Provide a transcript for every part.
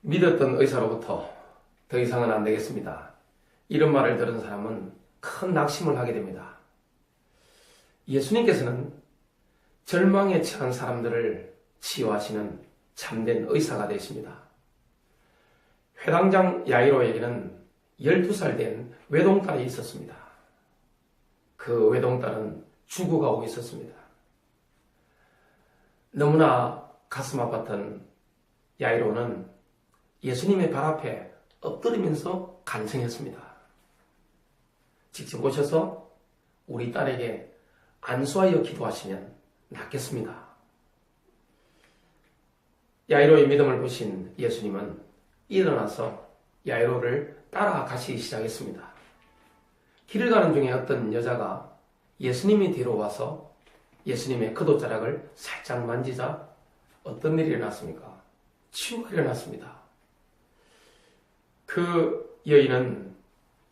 믿었던 의사로부터 더 이상은 안 되겠습니다. 이런 말을 들은 사람은 큰 낙심을 하게 됩니다. 예수님께서는 절망에 처한 사람들을 치유하시는 참된 의사가 되십니다. 회당장 야이로에게는 12살 된 외동딸이 있었습니다. 그 외동딸은 죽어가고 있었습니다. 너무나 가슴 아팠던 야이로는 예수님의 발 앞에 엎드리면서 간청했습니다. 직접 오셔서 우리 딸에게 안수하여 기도하시면 낫겠습니다. 야이로의 믿음을 보신 예수님은 일어나서 야이로를 따라가시기 시작했습니다. 길을 가는 중에 어떤 여자가 예수님이 뒤로 와서 예수님의 그도자락을 살짝 만지자 어떤 일이 일어났습니까? 치유가 일어났습니다. 그 여인은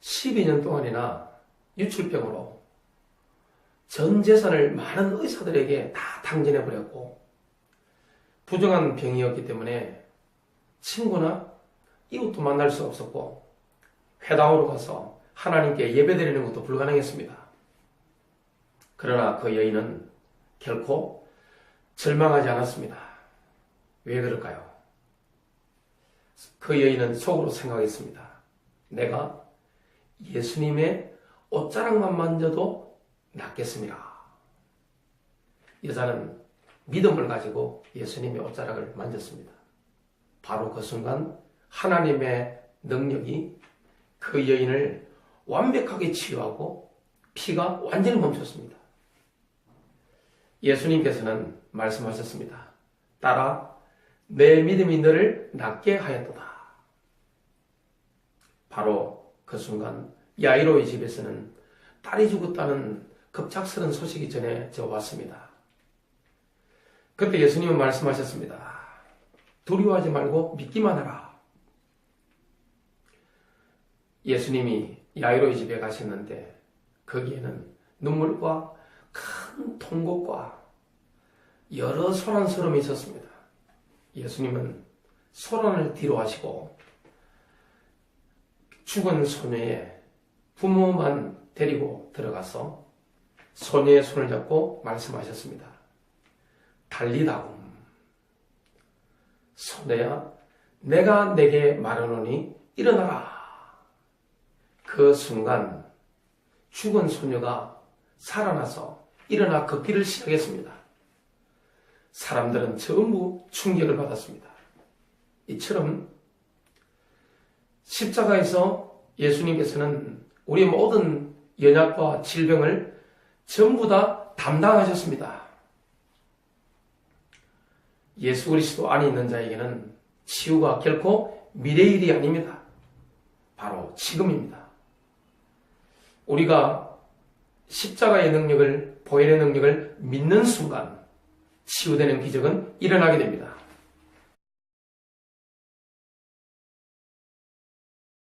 12년 동안이나 유출병으로 전 재산을 많은 의사들에게 다 당진해 버렸고 부정한 병이었기 때문에 친구나 이웃도 만날 수 없었고 회당으로 가서 하나님께 예배드리는 것도 불가능했습니다. 그러나 그 여인은 결코 절망하지 않았습니다. 왜 그럴까요? 그 여인은 속으로 생각했습니다. 내가 예수님의 옷자락만 만져도 낫겠습니다. 여자는 믿음을 가지고 예수님의 옷자락을 만졌습니다. 바로 그 순간 하나님의 능력이 그 여인을 완벽하게 치유하고 피가 완전히 멈췄습니다. 예수님께서는 말씀하셨습니다. 따라 내 믿음이 너를 낫게 하였도다. 바로 그 순간 야이로의 집에서는 딸이 죽었다는 급작스런 소식이 전해져 왔습니다. 그때 예수님은 말씀하셨습니다. 두려워하지 말고 믿기만 하라. 예수님이 야이로의 집에 가셨는데 거기에는 눈물과 큰 통곡과 여러 소란스러움이 있었습니다. 예수님은 소란을 뒤로 하시고 죽은 소녀의 부모만 데리고 들어가서 소녀의 손을 잡고 말씀하셨습니다. 달리다금 소녀야 내가 내게 말하노니 일어나라. 그 순간 죽은 소녀가 살아나서 일어나 걷기를 시작했습니다. 사람들은 전부 충격을 받았습니다. 이처럼 십자가에서 예수님께서는 우리 모든 연약과 질병을 전부 다 담당하셨습니다. 예수 그리스도 안에 있는 자에게는 치유가 결코 미래의 일이 아닙니다. 바로 지금입니다. 우리가 십자가의 능력을, 보혈의 능력을 믿는 순간 치유되는 기적은 일어나게 됩니다.